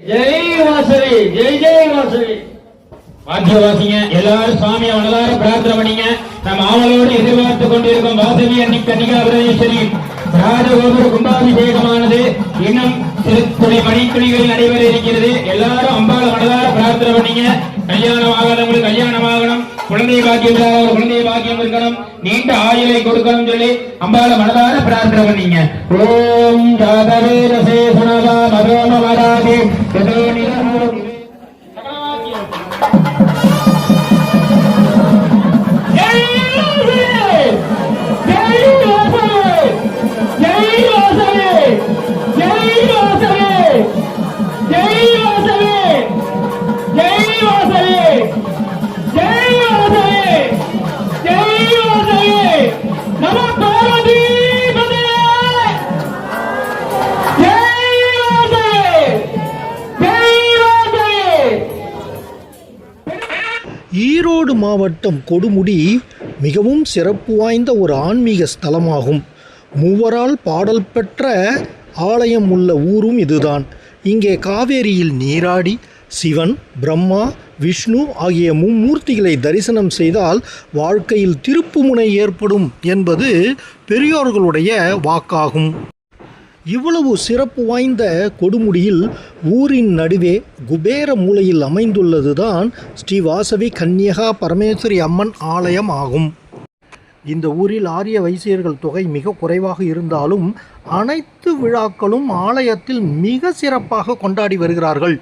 ஜெய் வாசவி ஜெய் ஜெய் வாசவி வாக்கிய வாசிங்க எல்லாரும் சுவாமியை மனதார பிரார்த்தனை பண்ணீங்க. நம்ம ஆவலோடு எதிர்பார்த்து கொண்டிருக்கும் வாசவி அன்னி கன்னிகா பிரதேஸ்வரி ராஜகோபுர கும்பாபிஷேகமானது இன்னும் சிறு துளி மணித்துளிகளில் நடைபெற இருக்கிறது. எல்லாரும் அம்பாள மனதார பிரார்த்தனை பண்ணீங்க. கல்யாணம் ஆகாதவங்களுக்கு கல்யாணம் ஆகணும். குழந்தை பாக்கியம் குழந்தை பாக்கியம் இருக்கணும் நீண்ட ஆயுளை கொடுக்கணும் சொல்லி அம்பாள மனதார பிரார்த்தனை பண்ணீங்க. ஓம் ஜாதவே ரசே ஈரோடு மாவட்டம் கொடுமுடி மிகவும் சிறப்பு வாய்ந்த ஒரு ஆன்மீக ஸ்தலமாகும். மூவரால் பாடல் பெற்ற ஆலயம் உள்ள ஊரும் இதுதான். இங்கே காவேரியில் நீராடி சிவன் பிரம்மா விஷ்ணு ஆகிய மும்மூர்த்திகளை தரிசனம் செய்தால் வாழ்க்கையில் திருப்புமுனை ஏற்படும் என்பது பெரியோர்களுடைய வாக்காகும். இவ்வளவு சிறப்பு வாய்ந்த கொடுமுடியில் ஊரின் நடுவே குபேர மூலையில் அமைந்துள்ளதுதான் ஸ்ரீ வாசவி கன்னியகா பரமேஸ்வரி அம்மன் ஆலயம் ஆகும். இந்த ஊரில் ஆரிய வைசியர்கள் தொகை மிக குறைவாக இருந்தாலும் அனைத்து விழாக்களும் ஆலயத்தில் மிக சிறப்பாக கொண்டாடி வருகிறார்கள்.